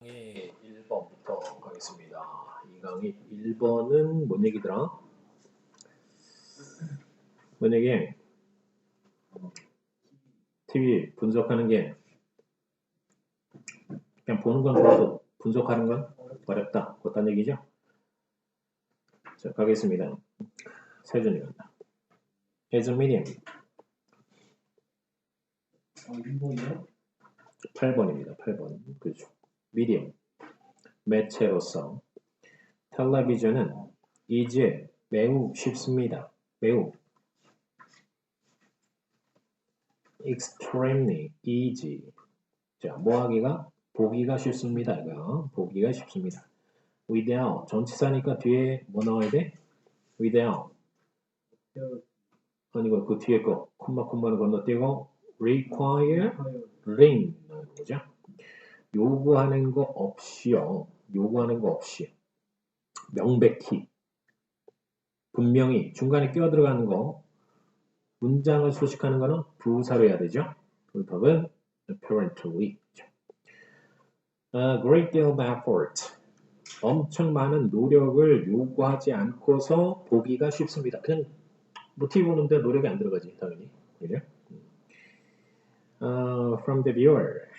강의 1번부터 가겠습니다. 이 강의 1번은 뭔 얘기더라? 뭔 얘기? TV 분석하는 게 그냥 보는 건 좋아도 분석하는 건 어렵다. 그딴 얘기죠? 자, 가겠습니다. 세준이 간다. As a medium. 아, 일본이요? 8번입니다. 8번. 그렇죠. 미디엄. 매체로서 텔레비전은 이제 매우 쉽습니다. 매우 extremely easy. 자, 뭐 하기가 보기가 쉽습니다. 이거 보기가 쉽습니다. without 전치사니까 뒤에 뭐 나와야 돼? without 아니고 그 뒤에 거 콤마 콤마를 건너뛰고 require ring 나오는 거죠. 요구하는 거 없이요. 요구하는 거 없이 명백히 분명히 중간에 끼어 들어가는 거 문장을 소식하는 거는 부사로 해야 되죠. 그 답은 apparently. A great deal of effort. 엄청 많은 노력을 요구하지 않고서 보기가 쉽습니다. 그냥 뭐 TV 보는데 노력이 안 들어가지 당연히. 그죠? 어, from the viewer.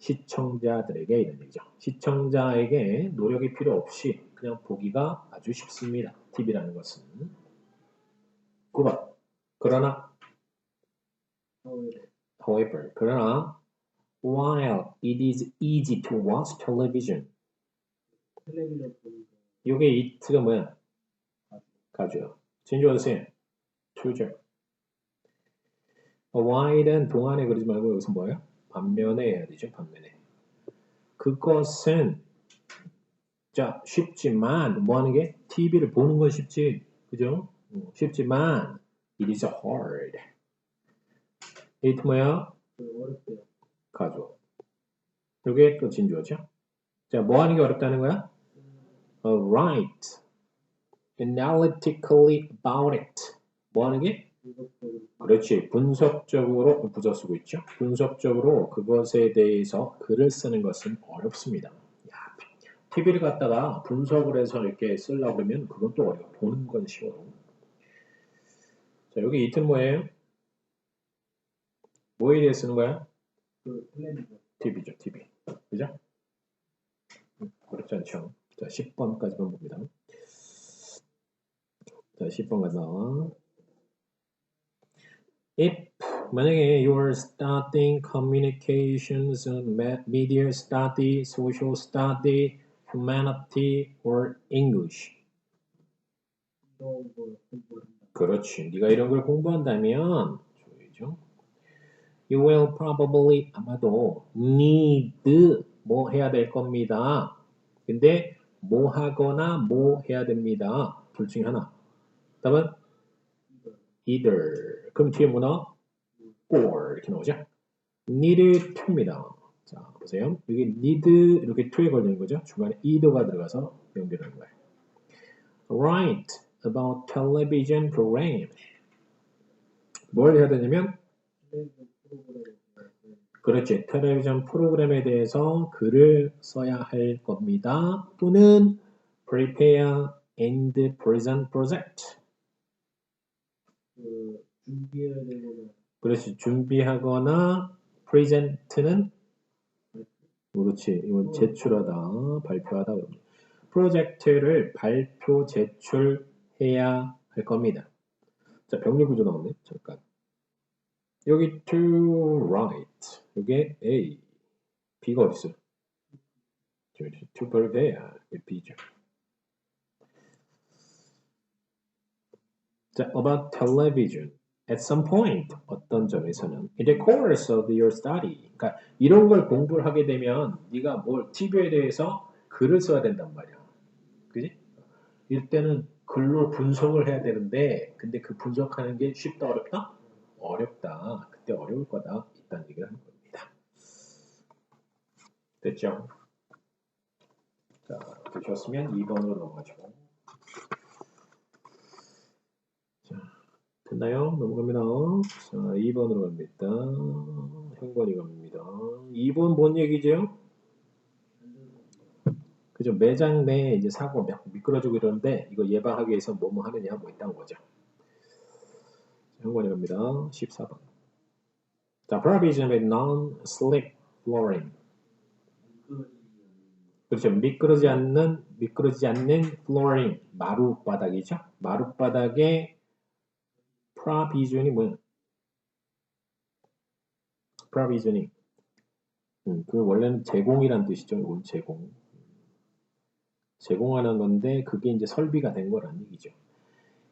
시청자들에게 이런 얘기죠. 시청자에게 노력이 필요 없이 그냥 보기가 아주 쉽습니다. TV라는 것은. 9번. 그러나, however, 그러나, while it is easy to watch television. 요게 it가 뭐야? 가죠. 진주어세요. true죠. while은 동안에 그러지 말고 여기서 뭐예요? 반면에 해야 되죠. 반면에. 그것은 자 쉽지만 뭐 하는 게 TV를 보는 건 쉽지. 그죠? 어, 쉽지만 it is hard. it 뭐야? 그 어렵대요. 가죠. 요게 또 진주어죠. 자, 뭐 하는 게 어렵다는 거야? Uh, write analytically about it. 뭐 하는 게? 그렇지. 분석적으로 부자 쓰고 있죠. 분석적으로 그것에 대해서 글을 쓰는 것은 어렵습니다. 야, TV를 갖다가 분석을 해서 이렇게 쓰려고 그러면 그건 또 어려워. 보는 건 쉬워. 자, 여기 이틀 뭐예요? 뭐에 대해 쓰는 거야? 그 TV죠, TV. 그죠? 음, 어렵지 않죠. 자, 10번까지만 봅니다. 자, 10번 가자. If 만약에 you're studying communications, me- media study, social study, humanity, or English. 그렇지. 네가 이런 걸 공부한다면 조이죠. You will probably 아마도 need 뭐 해야 될 겁니다. 근데 뭐 하거나 뭐 해야 됩니다. 둘 중에 하나. 답은 either. 그럼 뒤에 뭐 나와? or 이렇게 나오죠. need to입니다. 자 보세요. 여기 need 이렇게 to에 걸리는 거죠. 중간에 either가 들어가서 연결하는 거예요. Write about television program. 뭘 해야 되냐면 그렇지 텔레비전 프로그램에 대해서 글을 써야 할 겁니다. 또는 prepare and present project. 그 준비해야 되거나 그렇지. 준비하거나 present는? 그렇지. 이건 제출하다. 발표하다. 프로젝트를 발표 제출해야 할 겁니다. 자 병렬 구조 나오네. 잠깐. 여기 to write. 이게 A. B가? 저기 to prepare B죠. 자 about television. At some point 어떤 점에서는. In the course of your study. 그러니까 이런 걸 공부를 하게 되면 네가 뭘 TV에 대해서 글을 써야 된단 말이야. 그지? 이때는 글로 분석을 해야 되는데 근데 그 분석하는 게 쉽다 어렵다? 어렵다. 그때 어려울 거다. 이딴 얘기를 하는 겁니다. 됐죠? 자 되셨으면 2번으로 넘어가죠 됐나요? 넘어갑니다. 자, 2번으로 갑니다. 형건이 갑니다. 2번 뭔 얘기죠? 그죠? 매장 내에 이제 사고 가 미끄러지고 이러는데 이거 예방하기 위해서 뭐뭐 하느냐 뭐 있다는 거죠. 한번에 갑니다. 14번. 자, provision with non-slip flooring. 그렇죠. 미끄러지 않는 미끄러지지 않는 flooring 마룻바닥이죠. 마룻바닥에 provision이 뭐야? provisioning. 음, 그 원래는 제공이란 뜻이죠. 이건 제공. 제공하는 건데 그게 이제 설비가 된 거란 얘기죠.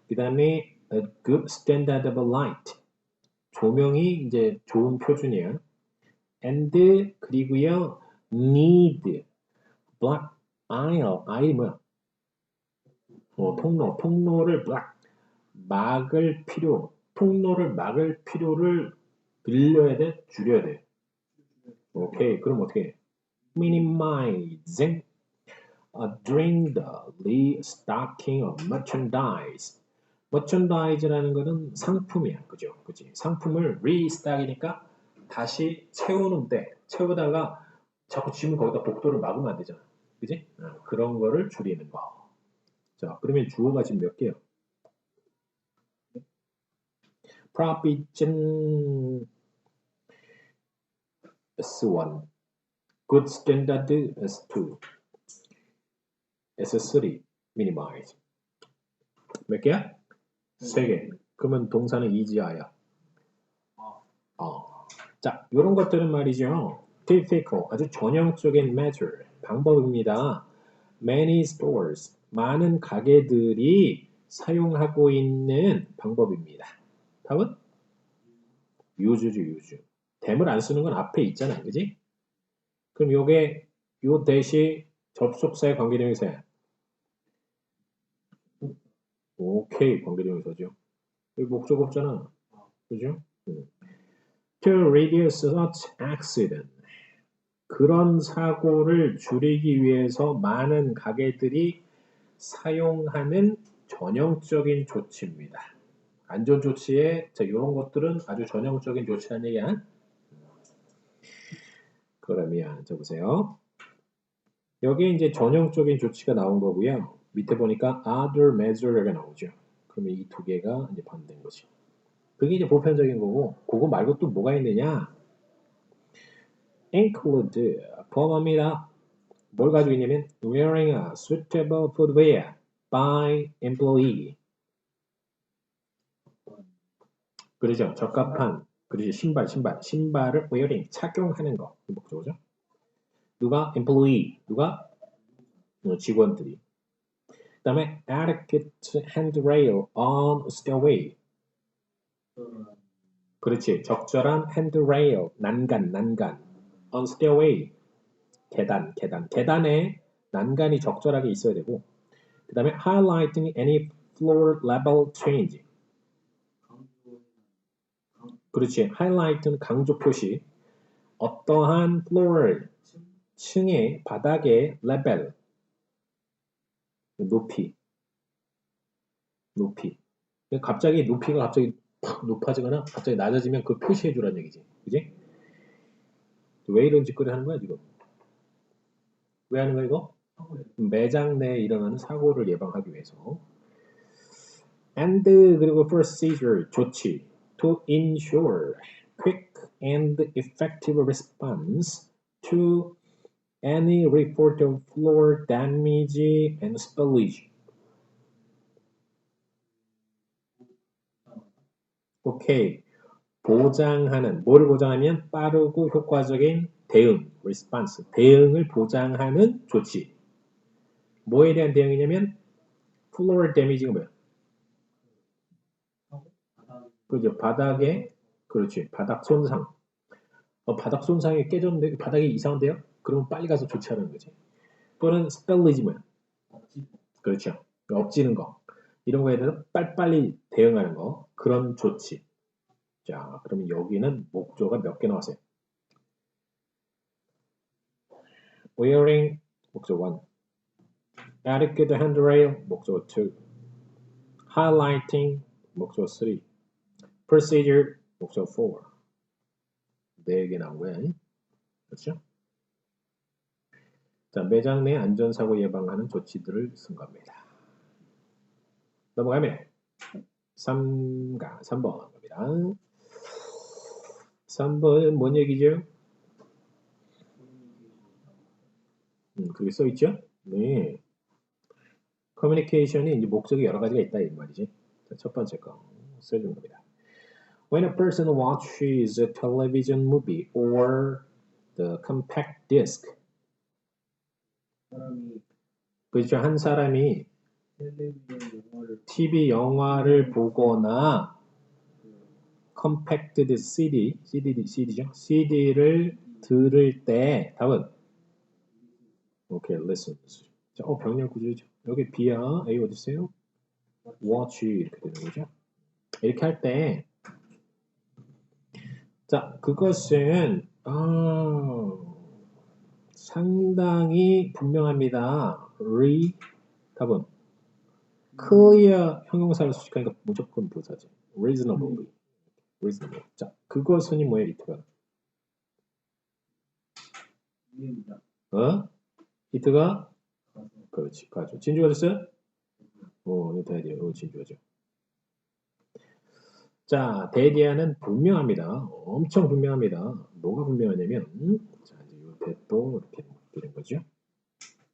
그 다음에 a good standard of light. 조명이 이제 좋은 표준이야. and 그리고요 need black aisle aisle 뭐야? 어, 통로 통로를 black 막을 필요 통로를 막을 필요를 늘려야 돼 줄여야 돼. 오케이 그럼 어떻게 해? minimizing uh, during the restocking of merchandise. merchandise라는 거는 상품이야, 그죠? 그지? 상품을 restock이니까 다시 채우는 데 채우다가 자꾸 지면 거기다 복도를 막으면 안 되잖아, 그지? 어, 그런 거를 줄이는 거. 자, 그러면 주어가 지금 몇 개요? Provision S1, good standard S2. S3 minimize 몇 개야? 세 개. 그러면 동사는 이지아야. 어. 자, 이런 것들은 말이죠. typical 아주 전형적인 measure 방법입니다. Many stores 많은 가게들이 사용하고 있는 방법입니다. 답은 유주주 유주. 댐을 안 쓰는 건 앞에 있잖아, 그지? 그럼 요게 요 대시 접속사의 관계대명사야. 오케이 관계대명사죠. 여기 목적 없잖아. 그죠? 음. To reduce such accident. 그런 사고를 줄이기 위해서 많은 가게들이 사용하는 전형적인 조치입니다. 안전 조치에 자, 이런 것들은 아주 전형적인 조치라는 얘기야. 그러면 적으세요. 여기 이제 전형적인 조치가 나온 거고요. 밑에 보니까 other measure가 나오죠. 그러면 이 두 개가 이제 반대인 거지. 그게 이제 보편적인 거고, 그거 말고 또 뭐가 있느냐? include 포함합니다. 뭘 가지고 있냐면 wearing a suitable footwear by employee. 그러죠. 적합한 그러죠. 신발, 신발, 신발을 wearing 착용하는 거 목적어죠. 누가 employee, 누가 어, 직원들이. 그다음에 adequate handrail on stairway. 그렇지. 적절한 handrail, 난간, 난간. on stairway. 계단, 계단. 계단에 난간이 적절하게 있어야 되고. 그 다음에 highlighting any floor level change. 그렇지. highlight는 강조 표시. 어떠한 floor, 층의 바닥의 레벨, 높이, 높이. 갑자기 높이가 갑자기 팍 높아지거나 갑자기 낮아지면 그 표시해 주라는 얘기지. 그지? 왜 이런 짓거리 하는 거야, 지금? 왜 하는 거야, 이거? 매장 내에 일어나는 사고를 예방하기 위해서. and 그리고 procedure 조치 to ensure quick and effective response to any report of floor damage and spillage. 오케이. 보장하는, 뭐를 보장하면 빠르고 효과적인 대응, response, 대응을 보장하는 조치. 뭐에 대한 대응이냐면 floor damage가 뭐야? 그죠? 바닥에, 그렇지. 바닥 손상. 어, 바닥 손상이 깨졌는데 바닥이 이상한데요? 그러면 빨리 가서 조치하는 거지. 또는 스펠리지 뭐야? 그렇죠. 엎지는 거. 이런 거에 대해서 빨리빨리 대응하는 거. 그런 조치. 자, 그러면 여기는 목조가 몇 개 나왔어요? wearing 목조 1 adequate handrail 목조 2 highlighting 목조 3 procedure 목조 4네개 나온 거야. 그렇죠? 자, 매장 내 안전사고 예방하는 조치들을 쓴 겁니다. 넘어가면 3가 3번 겁니다. 3번은 뭔 얘기죠? 음, 그게 써 있죠? 네. 커뮤니케이션이 이제 목적이 여러 가지가 있다 이 말이지. 자, 첫 번째 거 써준 겁니다. When a person watches a television movie or the compact disc, 그렇죠. 한 사람이 TV 영화를 보거나 컴팩트 CD, CD, CD죠? CD를 들을 때 답은 오케이, listen. 자, 어 병렬 구조죠. 여기 B야, A 어디 있어요? watch 이렇게 되는 거죠. 이렇게 할 때, 자, 그것은 아, 상당히 분명합니다. re 답은 clear 형용사를 수식하니까 무조건 부사지. reasonably. reasonable. 자, 그것은이 뭐예요, 이트가? 어? 이트가? 그렇지, 가죠. 진주가 됐어요? 어, 이거 돼야 돼요. 이거 진주하죠. 자, 데디아는 분명합니다. 엄청 분명합니다. 뭐가 분명하냐면, 자, 이제 이 대도 이렇게 되는 거죠.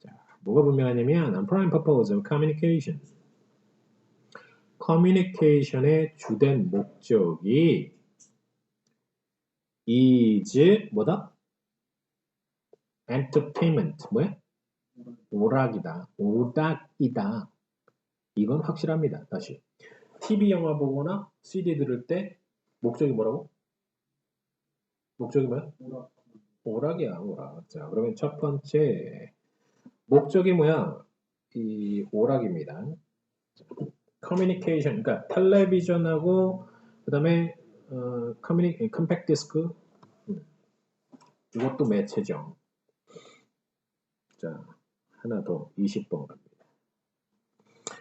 자, 뭐가 분명하냐면, prime purpose of communication. 커뮤니케이션의 주된 목적이 is 뭐다? entertainment 뭐야? 오락이다. 오락이다. 이건 확실합니다. 다시. TV 영화 보거나 CD 들을 때 목적이 뭐라고? 목적이 뭐야? 오락 오락이야, 오락. 자, 그러면 첫 번째 목적이 뭐야? 이 오락입니다. 커뮤니케이션, 그러니까 텔레비전하고 그 다음에 어, 커뮤니 컴팩트 디스크 음. 이것도 매체죠. 자, 하나 더 20번 갑니다.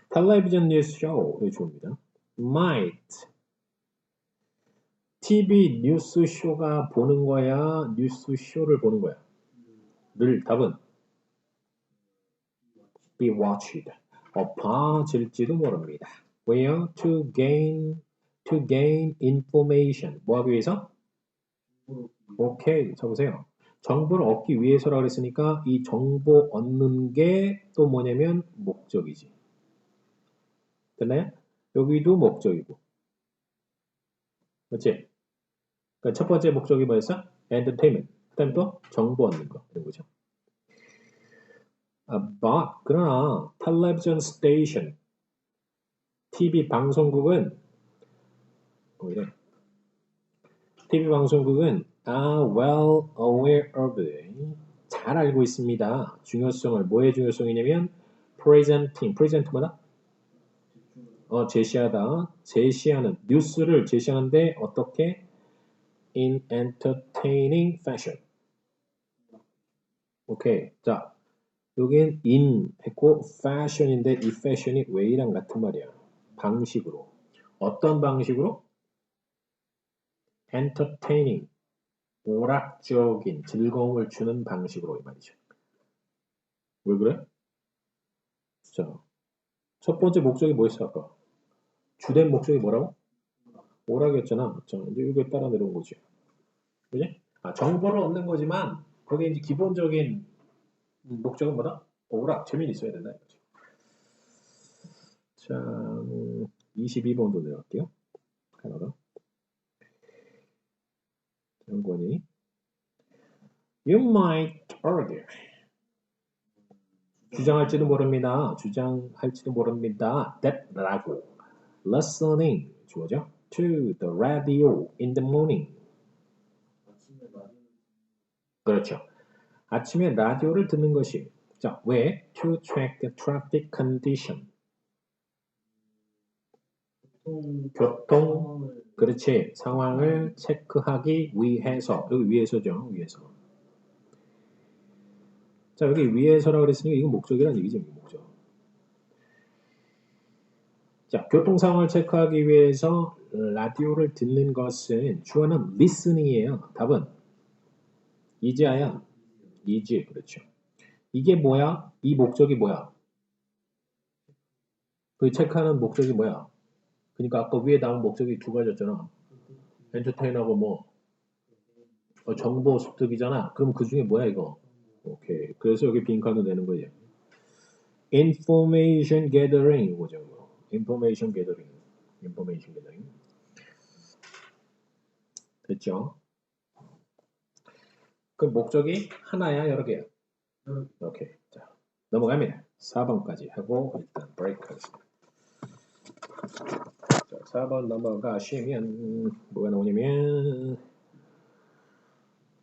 텔레비전 뉴스 쇼 이거 좋습니다. Might TV 뉴스 쇼가 보는 거야, 뉴스 쇼를 보는 거야. 늘 답은 be watched. 어, 봐질지도 모릅니다. Where to gain to gain information. 뭐 하기 위해서? 오케이, 쳐보세요. 정보를 얻기 위해서라 그랬으니까 이 정보 얻는 게 또 뭐냐면 목적이지. 됐나요? 여기도 목적이고. 맞지? 그러니까 첫 번째 목적이 뭐였어? entertainment. 그 다음에 또 정보 얻는 거. 이런 거죠. 아, but, 그러나 television station, TV 방송국은 어, 이래. TV 방송국은 are well aware of it. 잘 알고 있습니다. 중요성을 뭐의 중요성이냐면 presenting, present 뭐다? 어, 제시하다, 제시하는 뉴스를 제시하는데 어떻게 in entertaining fashion. 오케이, 자 여긴 in 했고 fashion인데 이 fashion이 way랑 같은 말이야. 방식으로 어떤 방식으로? entertaining 오락적인 즐거움을 주는 방식으로 이 말이죠. 왜 그래? 자, 첫 번째 목적이 뭐였어 아까? 주된 목적이 뭐라고? 오락이었잖아. 자, 이제 이거에 따라 내려온 거지. 그지? 아, 정보를 얻는 거지만 거기에 이제 기본적인 목적은 뭐다? 오락, 재미는 있어야 된다 이거죠. 자, 음, 22번도 내려갈게요. 하나 더. 연관이 You might argue. 주장할지도 모릅니다. 주장할지도 모릅니다. That라고 listening 주어죠. To the radio in the morning. 그렇죠. 아침에 라디오를 듣는 것이 자, 왜? To track the traffic condition. 교통 그렇지. 상황을 체크하기 위해서. 여기 위해서죠. 위해서. 자, 여기 위해서라고 그랬으니까 이건 목적이란 얘기죠. 목적. 자, 교통 상황을 체크하기 위해서 라디오를 듣는 것은 주어는 listening이에요. 답은 이지아야. 이지. 그렇죠. 이게 뭐야? 이 목적이 뭐야? 그 체크하는 목적이 뭐야? 그러니까 아까 위에 나온 목적이 두 가지였잖아. 엔터테인하고 뭐 어, 정보 습득이잖아. 그럼 그 중에 뭐야 이거? 오케이. 그래서 여기 빈칸을 내는 거예요. information gathering 이거죠. Information gathering. information gathering. 됐죠? 그 목적이 하나야 여러 개야? 여러 오케이. 자, 넘어갑니다. 4번까지 하고 일단 브레이크 하겠습니다. 자, 4번 넘어가시면 뭐가 나오냐면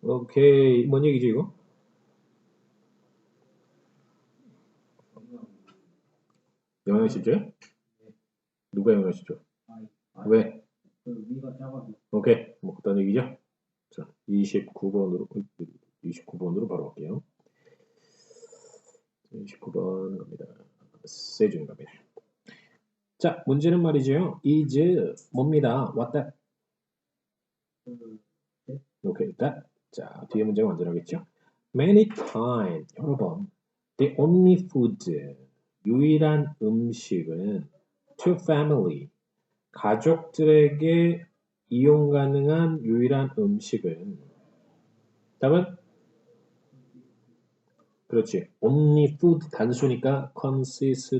오케이. 뭔 얘기지 이거? 영양실조야? 누가 영양실조? 아, 왜? 그 위가 작아서 오케이. 뭐 그딴 얘기죠? 자, 29번으로 29번으로 바로 갈게요. 29번 갑니다. 세준 갑니다. 자, 문제는 말이죠. is 뭡니다. 그 오케이, that. 자, 뒤에 문제가 완전하겠죠? Many times, 여러 번. The only food, 유일한 음식은 to family, 가족들에게 이용 가능한 유일한 음식은 답은 그렇지. Only food 단수니까 consists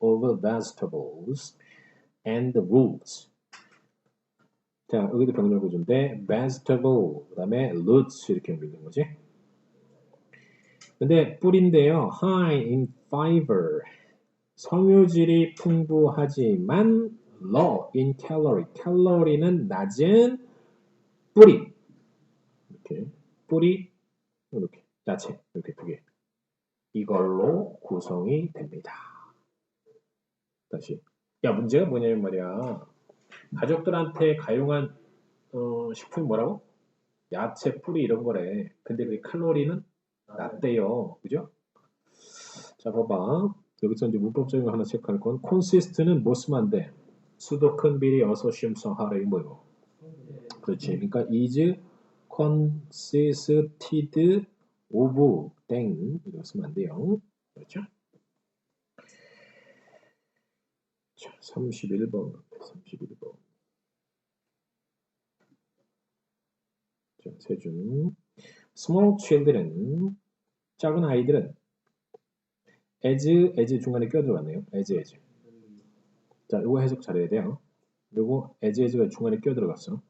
of vegetables and roots. 자, 여기도 병렬 구조인데 vegetable 그다음에 roots 이렇게 연결된 거지. 근데 뿔인데요. high in fiber 섬유질이 풍부하지만 low in calorie 칼로리는 낮은 뿌리 이렇게 뿌리 이렇게 야채 이렇게 두 개. 이걸로 구성이 됩니다. 다시. 야, 문제가 뭐냐면 말이야. 가족들한테 가용한 어, 식품이 뭐라고? 야채, 뿌리 이런 거래. 근데 그 칼로리는 낮대요. 그죠? 자, 봐봐. 여기서 이제 문법적인 거 하나 체크할 건 consist는 돼? 수도 큰 비리 어소시움 성하래 뭐고? 그렇지. 그러니까 is consisted of 땡 이거 쓰면 안 돼요. 그렇죠? 자, 31번 31번 자, 세준 small children 작은 아이들은 as as 중간에 껴들어갔네요. as as 자, 이거 해석 잘해야 돼요. 그리고 as as가 중간에 껴들어갔어.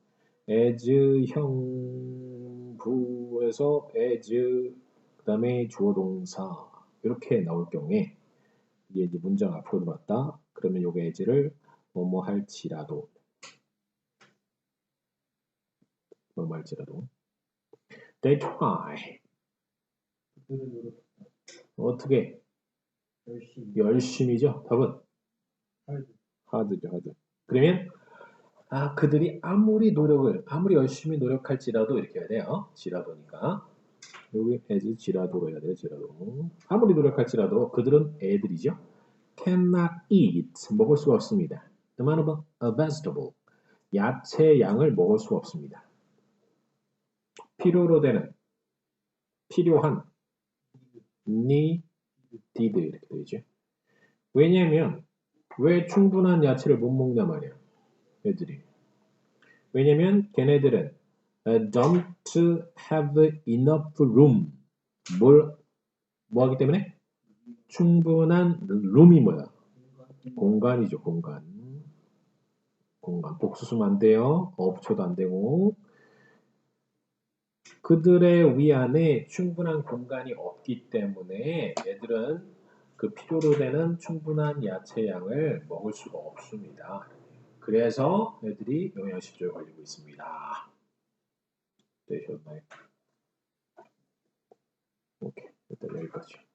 as 형부에서 as 그 다음에 주어 동사 이렇게 나올 경우에 이게 이제 문장 앞으로 들어왔다. 그러면 요게 as를 뭐뭐 할지라도 뭐뭐 할지라도 they try 그들은 노력 어떻게 열심히 열심히죠. 답은 하드 하드죠, 하드. 그러면 아 그들이 아무리 노력을 아무리 열심히 노력할지라도 이렇게 해야 돼요. 지라도니까 여기 as 지라도로 해야 돼요. 지라도. 아무리 노력할지라도 그들은 애들이죠. cannot eat 먹을 수가 없습니다. The amount of a vegetable 야채 양을 먹을 수가 없습니다. 필요로 되는 필요한 needed 이렇게 되죠. 왜냐면 왜 충분한 야채를 못 먹냐 말이야. 애들이. 왜냐면 걔네들은 don't have enough room. 뭘, 뭐 하기 때문에? 충분한 room이 뭐야? 공간이죠, 공간. 공간. 복수 쓰면 안 돼요. 업초도 안 되고. 그들의 위 안에 충분한 공간이 없기 때문에 애들은 그 필요로 되는 충분한 야채 양을 먹을 수가 없습니다. 그래서 애들이 영양실조에 걸리고 있습니다. 되셨나요? 오케이. 일단 여기까지.